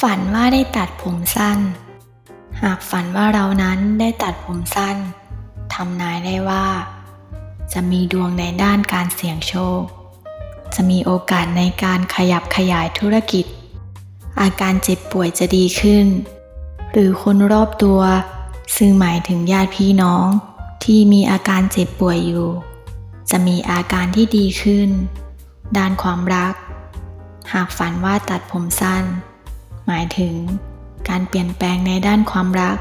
ฝันว่าได้ตัดผมสั้น หากฝันว่าเรานั้นได้ตัดผมสั้นทำนายได้ว่า จะมีดวงในด้านการเสี่ยงโชค จะมีโอกาสในการขยับขยายธุรกิจ อาการเจ็บป่วยจะดีขึ้น หรือคนรอบตัว ซึ่งหมายถึงญาติพี่น้องที่มีอาการเจ็บป่วยอยู่ จะมีอาการที่ดีขึ้น ด้านความรัก หากฝันว่าตัดผมสั้น หมายถึง การเปลี่ยนแปลงในด้านความรัก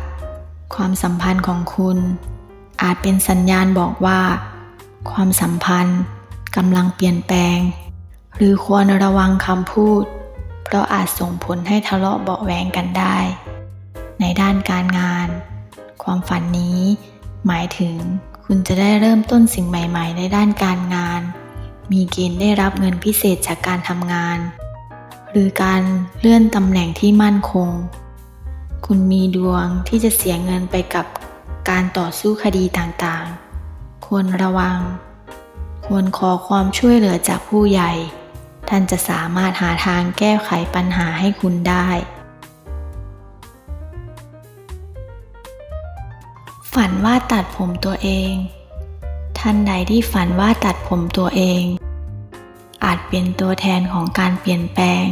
ความสัมพันธ์ของคุณ อาจเป็นสัญญาณบอกว่า ความสัมพันธ์กำลังเปลี่ยนแปลง หรือควรระวังคำพูด เพราะอาจส่งผลให้ทะเลาะเบาะแวงกันได้ ในด้านการงาน ความฝันนี้ หมายถึงคุณจะได้เริ่มต้นสิ่งใหม่ ๆ ในด้านการงาน มีเกณฑ์ได้รับเงินพิเศษจากการทำงาน หรือการเลื่อนตำแหน่งที่มั่นคง คุณมีดวงที่จะเสียเงินไปกับการต่อสู้คดีต่างๆ ควรระวัง ควรขอความช่วยเหลือจากผู้ใหญ่ ท่านจะสามารถหาทางแก้ไขปัญหาให้คุณได้ ฝันว่าตัดผมตัวเอง ท่านใดที่ฝันว่าตัดผมตัวเอง เป็นตัวแทนของการเปลี่ยนแปลง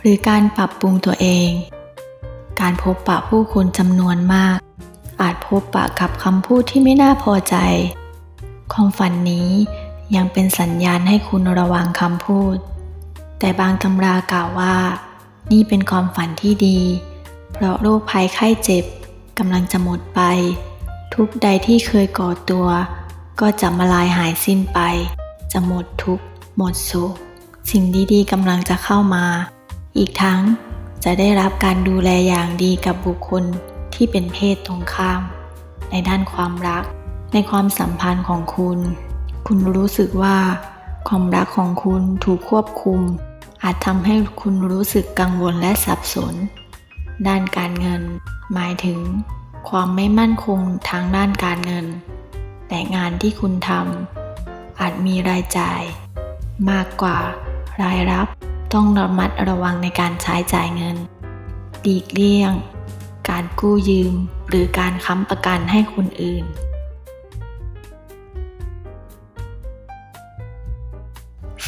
หรือการปรับปรุงตัวเอง การพบปะผู้คนจำนวนมาก อาจพบปะกับคำพูดที่ไม่น่าพอใจ ความฝันนี้ยังเป็นสัญญาณให้คุณระวังคำพูด แต่บางตำรากล่าวว่า นี่เป็นความฝันที่ดี เพราะโรคภัยไข้เจ็บกำลังจะหมดไป ทุกใดที่เคยก่อตัว ก็จะมาลายหายสิ้นไป จะหมดทุกข์หมดสุข สิ่งดีๆกำลังจะเข้ามา อีกทั้งจะได้รับการดูแลอย่างดีกับบุคคลที่เป็นเพศตรงข้าม ในด้านความรัก ในความสัมพันธ์ของคุณ คุณรู้สึกว่า ความรักของคุณถูกควบคุม อาจทำให้คุณรู้สึกกังวลและสับสน ด้านการเงิน หมายถึง ความไม่มั่นคงทางด้านการเงิน แต่งานที่คุณทำอาจมีรายจ่าย มากกว่า รายรับต้องระมัดระวังในการใช้จ่ายเงินหลีกเลี่ยง การกู้ยืม หรือการค้ำประกันให้คนอื่น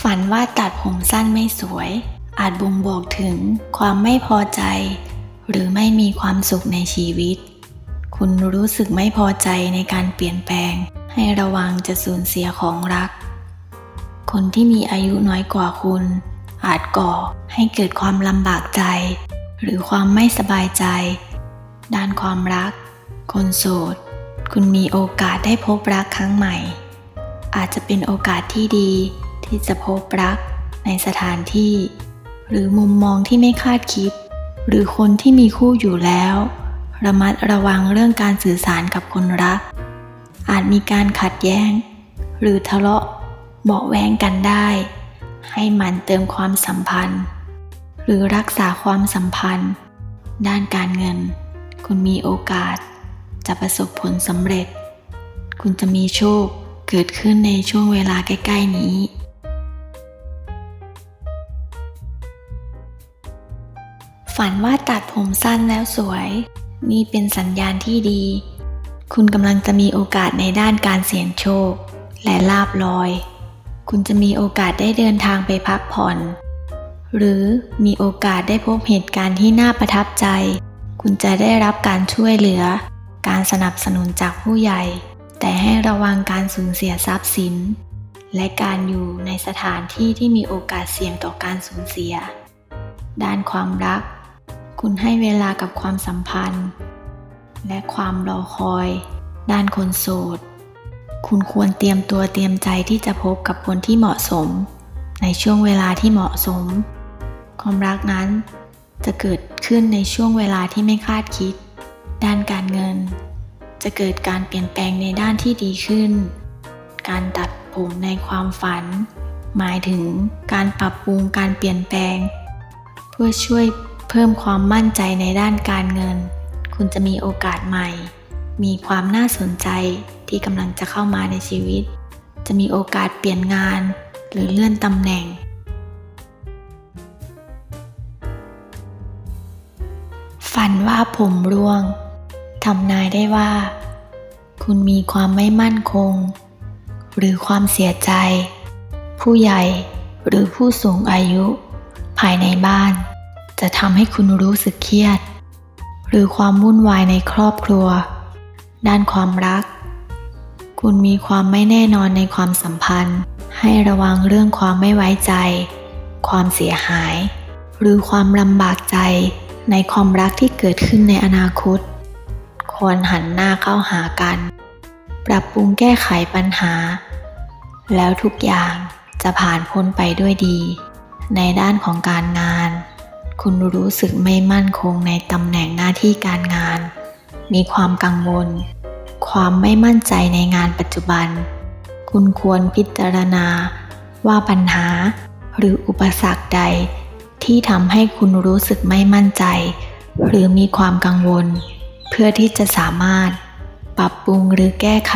ฝันว่าตัดผมสั้นไม่สวย อาจบ่งบอกถึงความไม่พอใจ หรือไม่มีความสุขในชีวิต คุณรู้สึกไม่พอใจในการเปลี่ยนแปลง ให้ระวังจะสูญเสียของรัก คนที่มีอายุน้อยกว่าคุณ อาจก่อให้เกิดความลำบากใจ หรือความไม่สบายใจ ด้านความรัก คนโสด คุณมีโอกาสได้พบรักครั้งใหม่ อาจจะเป็นโอกาสที่ดีที่จะพบรักในสถานที่ หรือมุมมองที่ไม่คาดคิด หรือคนที่มีคู่อยู่แล้ว ระมัดระวังเรื่องการสื่อสารกับคนรัก อาจมีการขัดแย้ง หรือทะเลาะ เบาะแวงกันได้ ให้มันเติมความสัมพันธ์ หรือรักษาความสัมพันธ์ ด้านการเงิน คุณมีโอกาส จะประสบผลสำเร็จ คุณจะมีโชคเกิดขึ้นในช่วงเวลาใกล้ ๆ นี้ฝันว่าตัดผมสั้นแล้วสวย นี่เป็นสัญญาณที่ดี คุณกำลังจะมีโอกาสในด้านการเสี่ยงโชค และลาบลอย คุณจะมีโอกาสได้เดินทางไปพักผ่อน หรือมีโอกาสได้พบเหตุการณ์ที่น่าประทับใจ คุณจะได้รับการช่วยเหลือ การสนับสนุนจากผู้ใหญ่ แต่ให้ระวังการสูญเสียทรัพย์สิน และการอยู่ในสถานที่ที่มีโอกาสเสี่ยงต่อการสูญเสีย ด้านความรัก คุณให้เวลากับความสัมพันธ์ และความรอคอย ด้านคนโสด คุณควรเตรียมตัวเตรียมใจที่จะพบกับคนที่เหมาะสม ในช่วงเวลาที่เหมาะสม ความรักนั้น จะเกิดขึ้นในช่วงเวลาที่ไม่คาดคิด ด้านการเงิน จะเกิดการเปลี่ยนแปลงในด้านที่ดีขึ้น การตัดผมในความฝัน หมายถึงการปรับปรุงการเปลี่ยนแปลง เพื่อช่วยเพิ่มความมั่นใจในด้านการเงิน คุณจะมีโอกาสใหม่ มีความน่าสนใจ ที่กำลังจะเข้ามาในชีวิต จะมีโอกาสเปลี่ยนงาน หรือเลื่อนตำแหน่ง ฝันว่าผมร่วงทำนายได้ว่า คุณมีความไม่มั่นคง หรือความเสียใจ ผู้ใหญ่หรือผู้สูงอายุ ภายในบ้าน จะทำให้คุณรู้สึกเครียด หรือความวุ่นวายในครอบครัว ด้านความรัก คุณมีความไม่แน่นอนในความสัมพันธ์ ให้ระวังเรื่องความไม่ไว้ใจ ความเสียหาย หรือความลำบากใจในความรักที่เกิดขึ้นในอนาคต ควรหันหน้าเข้าหากัน ปรับปรุงแก้ไขปัญหา แล้วทุกอย่างจะผ่านพ้นไปด้วยดี ในด้านของการงาน คุณรู้สึกไม่มั่นคงในตำแหน่งหน้าที่การงาน มีความกังวล ความไม่มั่นใจในงานปัจจุบัน คุณควรพิจารณา ว่าปัญหาหรืออุปสรรคใด ที่ทำให้คุณรู้สึกไม่มั่นใจ หรือมีความกังวล เพื่อที่จะสามารถ ปรับปรุงหรือแก้ไข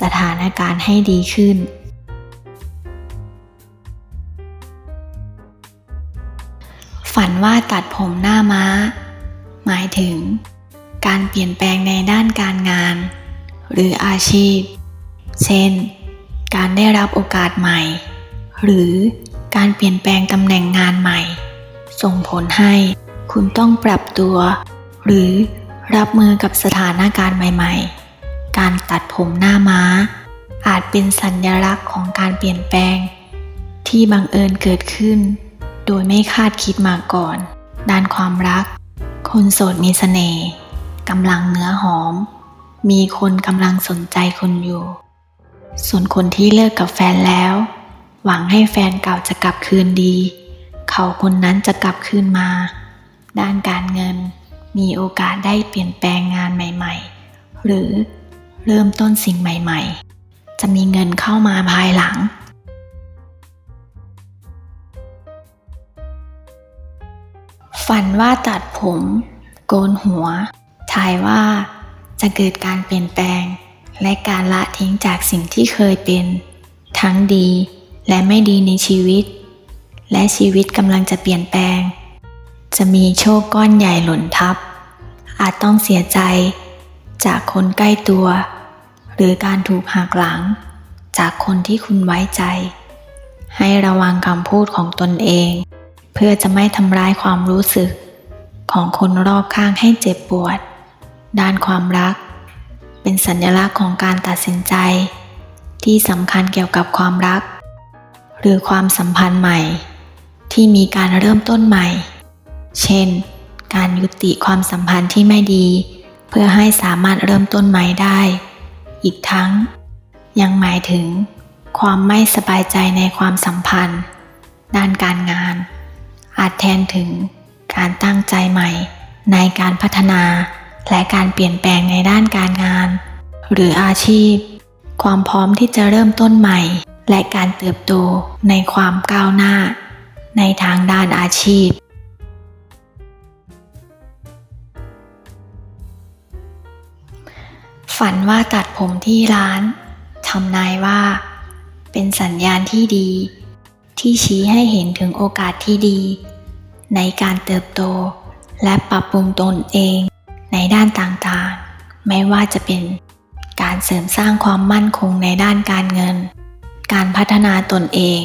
สถานการณ์ให้ดีขึ้น ฝันว่าตัดผมหน้าม้า หมายถึงการเปลี่ยนแปลงในด้านการงาน หรืออาชีพ เช่น การได้รับโอกาสใหม่ หรือการเปลี่ยนแปลงตำแหน่งงานใหม่ ส่งผลให้คุณต้องปรับตัว หรือรับมือกับสถานการณ์ใหม่ ๆ การตัดผมหน้าม้า อาจเป็นสัญลักษณ์ของการเปลี่ยนแปลง ที่บังเอิญเกิดขึ้น โดยไม่คาดคิดมาก่อน ด้านความรัก คนโสดมีเสน่ห์กำลังเนื้อหอม มีคนกำลังสนใจคุณอยู่ ส่วนคนที่เลิกกับแฟนแล้ว หวังให้แฟนเก่าจะกลับคืนดี เขาคนนั้นจะกลับคืนมา ด้านการเงิน มีโอกาสได้เปลี่ยนแปลงงานใหม่ ๆ หรือเริ่มต้นสิ่งใหม่ ๆ จะมีเงินเข้ามาภายหลังฝันว่าตัดผม โกนหัว ทายว่า จะเกิดการเปลี่ยนแปลง และการละทิ้งจากสิ่งที่เคยเป็น ทั้งดีและไม่ดีในชีวิต และชีวิตกำลังจะเปลี่ยนแปลง จะมีโชคก้อนใหญ่หล่นทับ อาจต้องเสียใจ จากคนใกล้ตัว หรือการถูกหักหลัง จากคนที่คุณไว้ใจ ให้ระวังคำพูดของตนเอง เพื่อจะไม่ทำร้ายความรู้สึก ของคนรอบข้างให้เจ็บปวด ด้านความรัก เป็นสัญลักษณ์ของการตัดสินใจ ที่สำคัญเกี่ยวกับความรัก หรือความสัมพันธ์ใหม่ ที่มีการเริ่มต้นใหม่ เช่น การยุติความสัมพันธ์ที่ไม่ดี เพื่อให้สามารถเริ่มต้นใหม่ได้ อีกทั้ง ยังหมายถึง ความไม่สบายใจในความสัมพันธ์ ด้านการงาน อาจแทนถึงการตั้งใจใหม่ในการพัฒนา และการเปลี่ยนแปลงในด้านการงาน หรืออาชีพ ความพร้อมที่จะเริ่มต้นใหม่ และการเติบโตในความก้าวหน้า ในทางด้านอาชีพ ฝันว่าตัดผมที่ร้านทำนายว่า เป็นสัญญาณที่ดี ที่ชี้ให้เห็นถึงโอกาสที่ดี ในการเติบโตและปรับปรุงตนเอง ในด้านต่างๆ ไม่ว่าจะเป็น การเสริมสร้างความมั่นคงในด้านการเงิน การพัฒนาตนเอง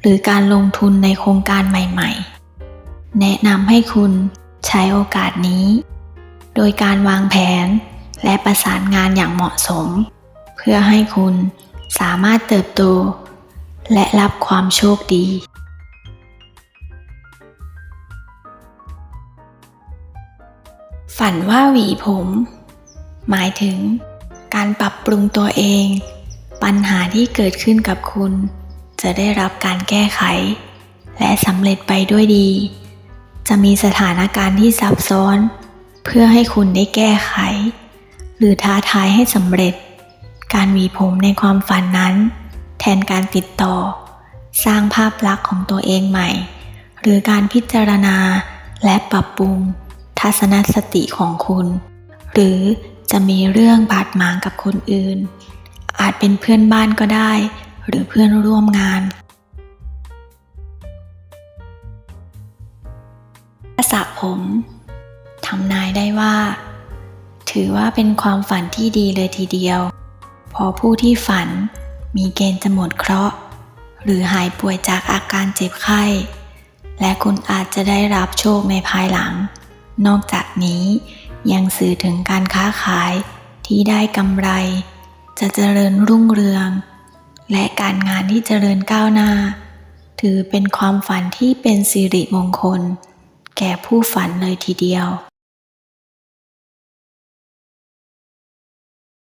หรือการลงทุนในโครงการใหม่ๆ แนะนำให้คุณใช้โอกาสนี้ โดยการวางแผนและประสานงานอย่างเหมาะสม เพื่อให้คุณสามารถเติบโต และรับความโชคดี ฝันว่าหวีผม หมายถึง การปรับปรุงตัวเอง ปัญหาที่เกิดขึ้นกับคุณ จะได้รับการแก้ไข และสำเร็จไปด้วยดี จะมีสถานการณ์ที่ซับซ้อน เพื่อให้คุณได้แก้ไข หรือท้าทายให้สำเร็จ การหวีผมในความฝันนั้น แทนการติดต่อ สร้างภาพลักษณ์ของตัวเองใหม่ หรือการพิจารณาและปรับปรุง ทัศนคติของคุณ หรือจะมีเรื่องบาดหมางกับคนอื่น อาจเป็นเพื่อนบ้านก็ได้ หรือเพื่อนร่วมงาน สระผมทำนายได้ว่า ถือว่าเป็นความฝันที่ดีเลยทีเดียว พอผู้ที่ฝันมีเกณฑ์จะหมดเคราะห์ หรือหายป่วยจากอาการเจ็บไข้ และคุณอาจจะได้รับโชคในภายหลัง นอกจากนี้ยังสื่อถึงการค้าขายที่ได้กำไร จะเจริญรุ่งเรือง และการงานที่เจริญก้าวหน้า ถือเป็นความฝันที่เป็นสิริมงคล แก่ผู้ฝันเลยทีเดียว